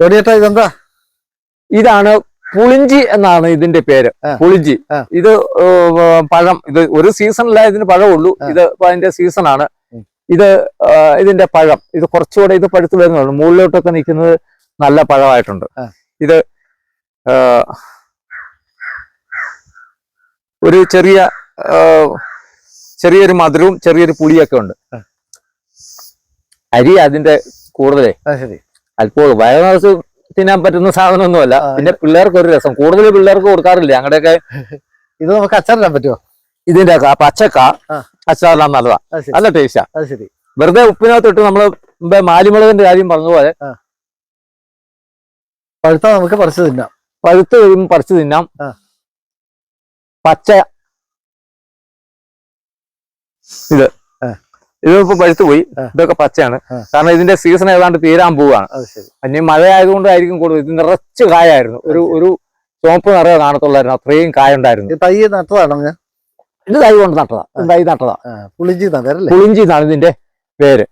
ജോണിയേട്ടാ ഇതെന്താ? ഇതാണ് പുളിഞ്ചി എന്നാണ് ഇതിന്റെ പേര്. പുളിഞ്ചി. ഇത് പഴം. ഇത് ഒരു സീസണിലേ ഇതിന് പഴമുള്ളൂ. ഇത് അതിന്റെ സീസണാണ്. ഇത് ഇതിന്റെ പഴം. ഇത് കുറച്ചുകൂടെ ഇത് പഴുത്തു വരുന്നുള്ളൂ. മുകളിലോട്ടൊക്കെ നിൽക്കുന്നത് നല്ല പഴമായിട്ടുണ്ട്. ഇത് ഒരു ചെറിയ ചെറിയൊരു മധുരവും ചെറിയൊരു പുളിയൊക്കെ ഉണ്ട്. അരി അതിന്റെ കൂടുതലേ. ശരി. അല്പം വയറുനിറച്ച് തിന്നാൻ പറ്റുന്ന സാധനമൊന്നുമല്ല. പിന്നെ പിള്ളേർക്ക് ഒരു രസം. കൂടുതൽ പിള്ളേർക്ക് കൊടുക്കാറില്ല. ഞങ്ങളുടെയൊക്കെ ഇത് നമുക്ക് അച്ചാറിടാൻ പറ്റുമോ? ഇതിന്റെ പച്ചക്ക. അച്ചാറിടാൻ നല്ലതാ. നല്ല ടേസ്റ്റാ ശരി. വെറുതെ ഉപ്പിനകത്ത് ഇട്ട് നമ്മൾ മാലിമുളകിന്റെ കാര്യം പറഞ്ഞ പോലെ പഴുത്ത നമുക്ക് പറിച്ചു തിന്നാം. പഴുത്ത് കഴിയുമ്പോൾ പറിച്ചു തിന്നാം. പച്ച. ഇത്. ഇതിപ്പോ പഴുത്തു പോയി. ഇതൊക്കെ പച്ചയാണ്. കാരണം ഇതിന്റെ സീസൺ ഏതാണ്ട് തീരാൻ പോവാണ്. അന്യം മഴ ആയതുകൊണ്ടായിരിക്കും കൂടുതൽ. ഇത് നിറച്ച് കായായിരുന്നു. ഒരു ഒരു ചുവപ്പ് നിറയെ കാണത്തുള്ളായിരുന്നു. അത്രയും കായ ഉണ്ടായിരുന്നു തൈ നട്ടതാണോ ഇത് തൈ കൊണ്ട് നട്ടതാ തൈ നട്ടതാ. പുളിഞ്ചി പുളിഞ്ചി എന്നാണ് ഇതിന്റെ പേര്.